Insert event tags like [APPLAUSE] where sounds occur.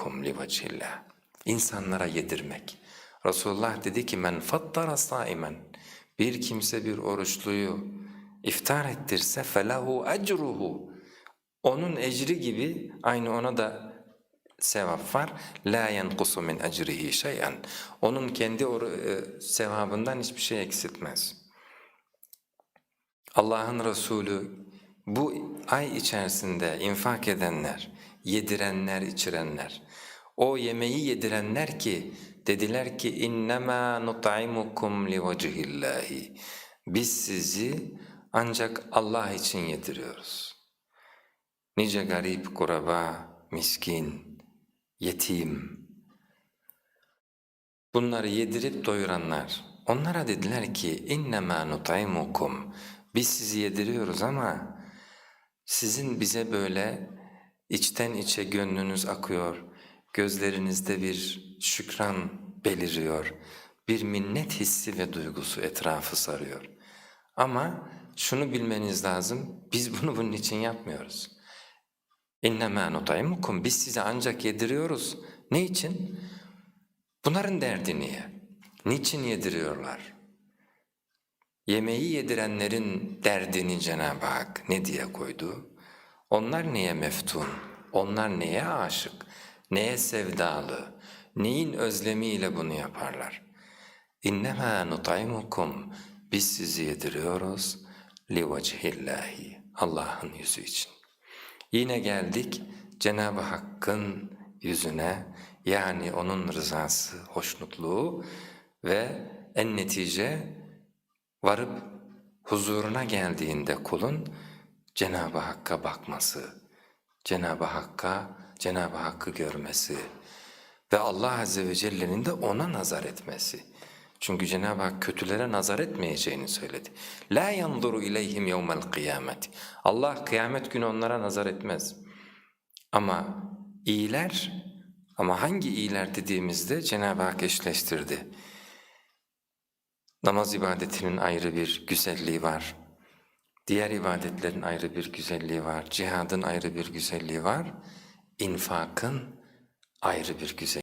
nut'imukum livecihillah. İnsanlara yedirmek. Resulullah dedi ki men fattara saimen. Bir kimse bir oruçluyu iftar ettirse felahu ecruhu. Onun ecri gibi aynı ona da sevap var. La yenkusu min ecrihi şey'en. Onun kendi e, sevabından hiçbir şey eksiltmez. Allah'ın Resulü bu ay içerisinde infak edenler, yedirenler, içirenler, o yemeği yedirenler ki dediler ki innema nut'imukum livechihillahi. Biz sizi ancak Allah için yediriyoruz. Nice garip, kuraba, miskin, yetim, Bunları yedirip doyuranlar, onlara dediler ki innema nut'imukum. Biz sizi yediriyoruz ama sizin bize böyle içten içe gönlünüz akıyor, gözlerinizde bir şükran beliriyor, bir minnet hissi ve duygusu etrafı sarıyor. Ama şunu bilmeniz lazım, biz [LAUGHS] bunu bunun için yapmıyoruz. İnnemâ nut'imukum, biz size ancak yediriyoruz. Ne için? Bunların derdi niye? Niçin yediriyorlar? Yemeği yedirenlerin derdini Cenab-ı Hak ne diye koydu? Onlar neye meftun? Onlar neye aşık? Neye sevdalı? Neyin özlemiyle bunu yaparlar? İnnemâ nut'imukum biz sizi yediriyoruz livecihillahi Allah'ın yüzü için. Yine geldik Cenab-ı Hakk'ın yüzüne yani onun rızası, hoşnutluğu ve en netice varıp huzuruna geldiğinde kulun Cenab-ı Hakk'a bakması, Cenab-ı Hakk'a, Cenab-ı Hakk'ı görmesi ve Allah Azze ve Celle'nin de ona nazar etmesi. Çünkü Cenab-ı Hak kötülere nazar etmeyeceğini söyledi. La yanzuru ileyhim yevmel kıyamet. Allah kıyamet günü onlara nazar etmez. Ama iyiler ama hangi iyiler dediğimizde Cenab-ı Hak eşleştirdi. Namaz ibadetinin ayrı bir güzelliği var. Diğer ibadetlerin ayrı bir güzelliği var. Cihadın ayrı bir güzelliği var. İnfakın ayrı bir güzelliği